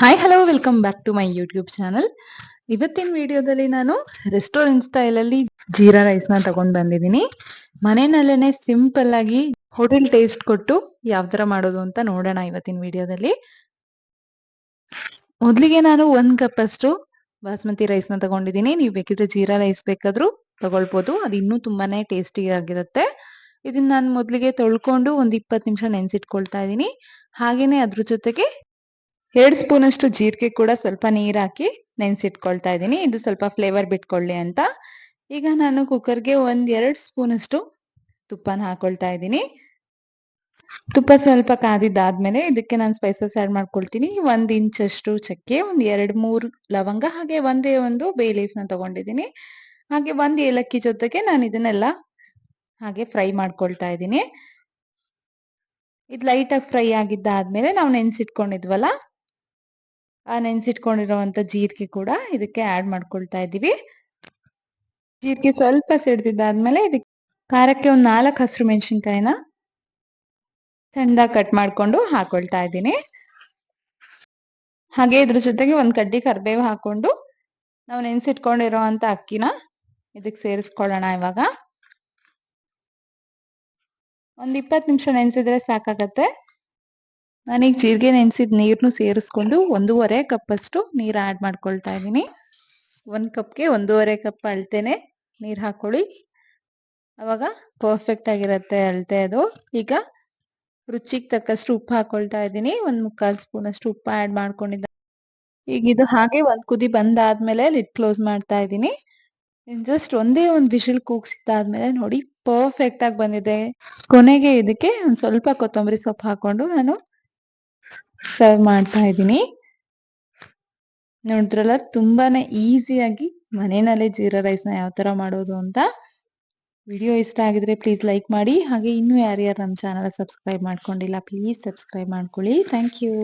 Hi hello welcome back to my YouTube channel ಇವತ್ತಿನ ವಿಡಿಯೋದಲ್ಲಿ ನಾನು ರೆಸ್ಟೋರೆಂಟ್ ಸ್ಟೈಲಲ್ಲಿ ಜೀರಾ ರೈಸ್ನ ತಗೊಂಡ್ ಬಂದಿದ್ದೀನಿ. ಮನೆಯಲ್ಲೇ ಸಿಂಪಲ್ ಆಗಿ ಹೋಟೆಲ್ ಟೇಸ್ಟ್ ಕೊಟ್ಟು ಯಾವ ತರ ಮಾಡೋದು ಅಂತ ನೋಡೋಣ ಇವತ್ತಿನ ವಿಡಿಯೋದಲ್ಲಿ ಮೊದಲಿಗೆ ನಾನು ಒಂದು ಕಪ್ ಅಷ್ಟು ಬಾಸ್ಮತಿ ನ ತಗೊಂಡಿದ್ದೀನಿ. ನೀವು ಬೇಕಿದ್ರೆ ಜೀರಾ ರೈಸ್ ಬೇಕಾದ್ರೂ ತಗೊಳ್ಬೋದು. ಅದು ಇನ್ನೂ ತುಂಬಾನೇ ಟೇಸ್ಟಿ ಆಗಿರುತ್ತೆ. ಇದನ್ನ ನಾನು ಮೊದಲಿಗೆ ತೊಳ್ಕೊಂಡು ಒಂದು ಇಪ್ಪತ್ತು ನಿಮಿಷ ನೆನೆಸಿಟ್ಕೊಳ್ತಾ ಇದ್ದೀನಿ ಹಾಗೇನೆ ಅದ್ರ ಜೊತೆಗೆ ಎರಡು ಸ್ಪೂನ್ ಅಷ್ಟು ಜೀರಿಗೆ ಕೂಡ ಸ್ವಲ್ಪ ನೀರ್ ಹಾಕಿ ನೆನ್ಸಿಟ್ಕೊಳ್ತಾ ಇದ್ದೀನಿ ಇದು ಸ್ವಲ್ಪ ಫ್ಲೇವರ್ ಬಿಟ್ಕೊಳ್ಳಿ ಅಂತ. ಈಗ ನಾನು ಕುಕ್ಕರ್ಗೆ ಒಂದ್ ಎರಡ್ ಸ್ಪೂನ್ ಅಷ್ಟು ತುಪ್ಪನ ಹಾಕೊಳ್ತಾ ಇದ್ದೀನಿ ತುಪ್ಪ ಸ್ವಲ್ಪ ಕಾದಿದ್ದಾದ್ಮೇಲೆ ಇದಕ್ಕೆ ನಾನು ಸ್ಪೈಸಸ್ ಆಡ್ ಮಾಡ್ಕೊಳ್ತೀನಿ. ಒಂದ್ ಅಷ್ಟು ಚಕ್ಕೆ, ಒಂದ್ ಎರಡ್ ಮೂರ್ ಲವಂಗ, ಹಾಗೆ ಒಂದೇ ಒಂದು ಬೇ ಲೀಫ್ನ ತಗೊಂಡಿದ್ದೀನಿ ಹಾಗೆ ಒಂದ್ ಏಲಕ್ಕಿ ಜೊತೆಗೆ ನಾನು ಇದನ್ನೆಲ್ಲ ಹಾಗೆ ಫ್ರೈ ಮಾಡ್ಕೊಳ್ತಾ ಇದ್ದೀನಿ ಇದು ಲೈಟಾಗಿ ಫ್ರೈ ಆಗಿದ್ದಾದ್ಮೇಲೆ ನಾವು ನೆನ್ಸಿಟ್ಕೊಂಡಿದ್ವಲ್ಲ ಆ ನೆನ್ಸಿಟ್ಕೊಂಡಿರುವಂತ ಜೀರಿಗೆ ಕೂಡ ಇದಕ್ಕೆ ಆಡ್ ಮಾಡ್ಕೊಳ್ತಾ ಇದ್ದೀವಿ. ಜೀರಿಗೆ ಸ್ವಲ್ಪ ಸಿಡ್ದಿದ್ದಾದ್ಮೇಲೆ ಇದಕ್ಕೆ ಖಾರಕ್ಕೆ ಒಂದ್ ನಾಲ್ಕು ಹಸಿರು ಮೆಣಸಿನ್ಕಾಯಿನ ಸಣ್ಣದಾಗಿ ಕಟ್ ಮಾಡ್ಕೊಂಡು ಹಾಕೊಳ್ತಾ ಇದ್ದೀನಿ. ಹಾಗೆ ಇದ್ರ ಜೊತೆಗೆ ಒಂದ್ ಕಡ್ಡಿ ಕರ್ಬೇವು ಹಾಕೊಂಡು ನಾವು ನೆನ್ಸಿಟ್ಕೊಂಡಿರೋಂತ ಅಕ್ಕಿನ ಇದಕ್ಕೆ ಸೇರಿಸ್ಕೊಳ್ಳೋಣ ಇವಾಗ. ಒಂದ್ ಇಪ್ಪತ್ ನಿಮಿಷ ನೆನ್ಸಿದ್ರೆ ಸಾಕಾಗತ್ತೆ. ನಾನೀಗ ಜೀರಿಗೆ ನೆನೆಸಿದ ನೀರನ್ನು ಸೇರಿಸ್ಕೊಂಡು ಒಂದೂವರೆ ಕಪ್ ಅಷ್ಟು ನೀರ್ ಆಡ್ ಮಾಡ್ಕೊಳ್ತಾ ಇದ್ದೀನಿ. ಒಂದ್ ಕಪ್ಗೆ ಒಂದೂವರೆ ಕಪ್ ಅಳ್ತೇನೆ ನೀರ್ ಹಾಕೊಳ್ಳಿ. ಅವಾಗ ಪರ್ಫೆಕ್ಟ್ ಆಗಿರುತ್ತೆ ಅಳತೆ ಅದು. ಈಗ ರುಚಿಗೆ ತಕ್ಕಷ್ಟು ಉಪ್ಪು ಹಾಕೊಳ್ತಾ ಇದ್ದೀನಿ. ಒಂದ್ ಮುಕ್ಕಾಲ್ ಸ್ಪೂನ್ ಅಷ್ಟು ಉಪ್ಪು ಆಡ್ ಮಾಡ್ಕೊಂಡಿದ್ದೆ ಈಗ ಇದು ಹಾಗೆ ಒಂದ್ ಕುದಿ ಬಂದಾದ್ಮೇಲೆ ಲಿಡ್ ಕ್ಲೋಸ್ ಮಾಡ್ತಾ ಇದ್ದೀನಿ. ಜಸ್ಟ್ ಒಂದೇ ಒಂದ್ ಬಿಸಿಲ್ ಕೂಗ್ಸಿದ್ದಾದ್ಮೇಲೆ ನೋಡಿ ಪರ್ಫೆಕ್ಟ್ ಆಗಿ ಬಂದಿದೆ. ಕೊನೆಗೆ ಇದಕ್ಕೆ ಒಂದ್ ಸ್ವಲ್ಪ ಕೊತ್ತಂಬರಿ ಸೊಪ್ಪು ಹಾಕೊಂಡು ನಾನು ಸರ್ವ್ ಮಾಡ್ತಾ ಇದ್ದೀನಿ. ನೋಡಿದ್ರಲ್ಲ, ತುಂಬಾನೇ ಈಸಿಯಾಗಿ ಮನೆಯಲ್ಲೇ ಜೀರಾ ರೈಸ್ನ ಯಾವ ತರ ಮಾಡೋದು ಅಂತ. ವಿಡಿಯೋ ಇಷ್ಟ ಆಗಿದ್ರೆ ಪ್ಲೀಸ್ ಲೈಕ್ ಮಾಡಿ. ಹಾಗೆ ಇನ್ನು ಯಾರ್ಯಾರು ನಮ್ಮ ಚಾನಲ್ ಸಬ್ಸ್ಕ್ರೈಬ್ ಮಾಡ್ಕೊಂಡಿಲ್ಲ, ಪ್ಲೀಸ್ ಸಬ್ಸ್ಕ್ರೈಬ್ ಮಾಡ್ಕೊಳ್ಳಿ. Thank you.